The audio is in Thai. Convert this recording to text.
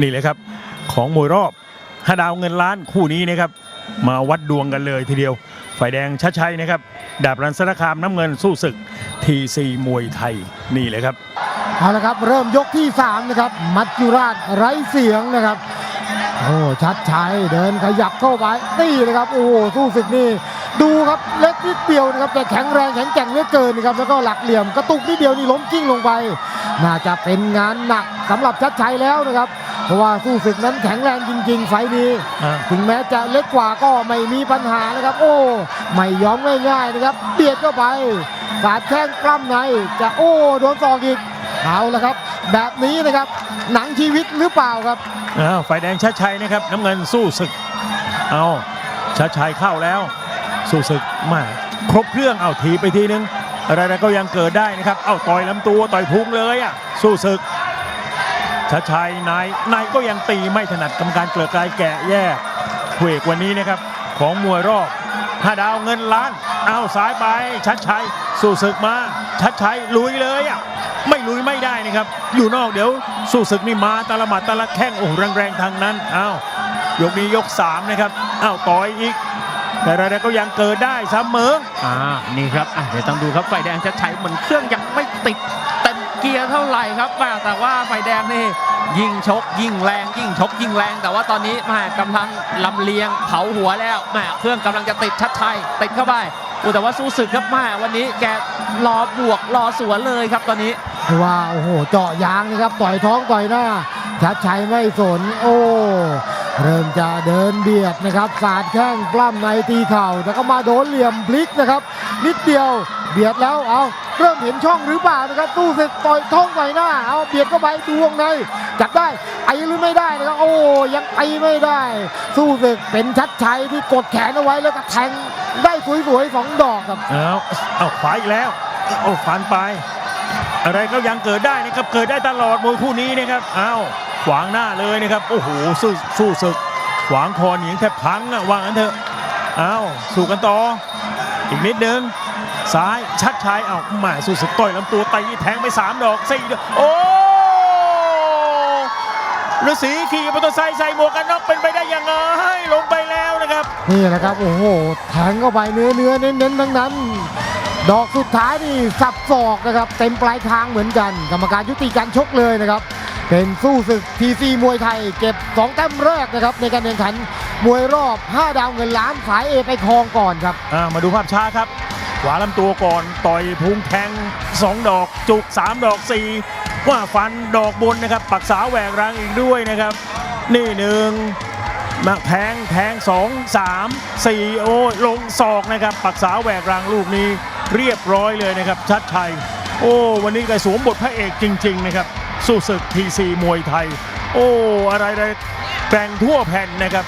นี่เลยครับ ของมวยรอบห้าดาวเงินล้านคู่นี้นะครับ มาวัดดวงกันเลยทีเดียว ฝ่ายแดงชัดชัยนะครับ ดาบรันสารคามน้ำเงินสู้ศึกทีซีมวยไทยนี่เลยครับเอาละครับ เริ่มยกที่ 3 นะครับ มัจจุราชไร้เสียงนะครับ โอ้ชัดชัยเดินขยับเข้าไปตีเลยครับ โอ้สู้ศึกนี่ดูครับเล็กนิดเดียวนะครับแต่แข็งแรงแข็งแกร่งเหลือเกินนะครับแล้วก็หลักเหลี่ยมกระตุกนิดเดียวนี่ล้มกิ้งลงไป น่าจะเป็นงานหนักสำหรับชัดชัยแล้วนะครับ เพราะว่าสู้ศึกนั้นแข็งแรงจริง ๆ ไฟล์นี้อ่าถึงแม้จะเล็กกว่าก็ไม่มีปัญหานะครับ โอ้ไม่ยอมง่ายๆนะครับเบียดเข้าไปสาดแข้งกล้ำในจะโอ้โดนศอกอีกเอาละครับ แบบนี้นะครับ หนังชีวิตหรือเปล่าครับอ้าวฝ่ายแดงชัดชัยนะครับ น้ำเงินสู้ศึกเอาชัดชัยเข้าแล้ว สู้ศึกมาครบเครื่องเอาทีไปทีนึงอะไรๆก็ยังเกิดได้นะครับ เอาต่อยลำตัวต่อยพุงเลยอะสู้ศึก ชัดชัยนายนายก็ยังตีไม่ถนัดกรรมการเกลือกลายแกะแยกเวกวันนี้นะครับของมวยรอบห้าดาวเงินล้าน เอาสายไปชัดชัยสู้ศึกมา ชัดชัยลุยเลยอะไม่ลุยไม่ได้นะครับ อยู่นอกเดี๋ยวสู้ศึกนี่มาตะละหมัดตะละแข้งโอ้โหแรงๆทางนั้นอ้าวยกนี้ยกสามนะครับอ้าวต่อยอีกแต่อะไรก็ยังเกิดได้เสมออ่านี่ครับอะเดี๋ยวต้องดูครับไฟแดงชัดชัยเหมือนเครื่องยังไม่ติด กียร์เท่าไหร่ครับแม่แต่ว่าไฟแดงนี่ยิ่งชก ยิ่งแรง ยิ่งชก ยิ่งแรง แต่ว่าตอนนี้แม่กำลังลำเลียงเผาหัวแล้วแม่เครื่องกำลังจะติดชัดชัยติดเข้าไปอู้แต่ว่าสู้ศึกครับแม่วันนี้แกรอบวกรอสวนเลยครับตอนนี้ว่าโอ้โหเจาะยางนะครับต่อยท้องต่อยหน้าชัดชัยไม่สนโอ้เริ่มจะเดินเบียดนะครับ สาดแข้งปล้ำในตีเข่าแต่ก็มาโดนเหลี่ยมพลิกนะครับ นิดเดียว เบียดแล้วเอาเริ่มเห็นช่องหรือเปล่านะครับตู้ศึกต่อยท้องต่หน้าเอาเบียดเข้าไปดูวงในจับได้ไอหรือไม่ได้นะครับโอ้ยังไอไม่ได้ สู้ศึกเป็นชัดชัยที่กดแขนเอาไว้แล้วก็แทงได้สวยๆสองดอกครับเอาเอาขวาอีกแล้วโอ้ฟันไป อะไรก็ยังเกิดได้นะครับเกิดได้ตลอดมวยคู่นี้นะครับเอาขวางหน้าเลยนะครับโอ้โหสู้สู้ศึก ขวางคอหนีงแทบพังอะวางั้นเถอะเอาสู้กันต่ออีกนิดนึง ซ้ายชัดชัยเอาแหมาสู้ศึกต่อยลำตัวตีแทงไปสามดอกสี่ดอกโอ้ฤาษีขี่มอเตอร์ไซค์ใส่หมวกกันน็อกเป็นไปได้ยังไงลงไปแล้วนะครับ นี่แหละครับ โอ้โหแทงเข้าไปเนื้อเนื้อเน้นเน้นๆทั้งนั้น ดอกสุดท้ายนี่สับศอกนะครับ เต็มปลายทางเหมือนกัน กรรมการยุติการชกเลยนะครับ เป็นสู้ศึกทีซีมวยไทย เก็บ2แต้มแรกนะครับ ในการแข่งขันมวยรอบ 5 ดาวเงินล้านสายเอไปครองก่อนครับอ่ามาดูภาพช้าครับ ขวาลำตัวก่อนต่อยพุงแทง 2 ดอกจุก 3 ดอก 4 ว่าฟันดอกบนนะครับ ปักษาแหวกรังอีกด้วยนะครับ นี่หนึ่งมาแทงแทง 2 3 4 โอ้ลงศอกนะครับ ปักษาแหวกรังลูกนี้เรียบร้อยเลยนะครับ ชัดชัย โอ้วันนี้แกสวมบทพระเอกจริง ๆ นะครับ สู้ศึกทีซีมวยไทย โอ้อะไรๆแกร่งทั่วแผ่นนะครับ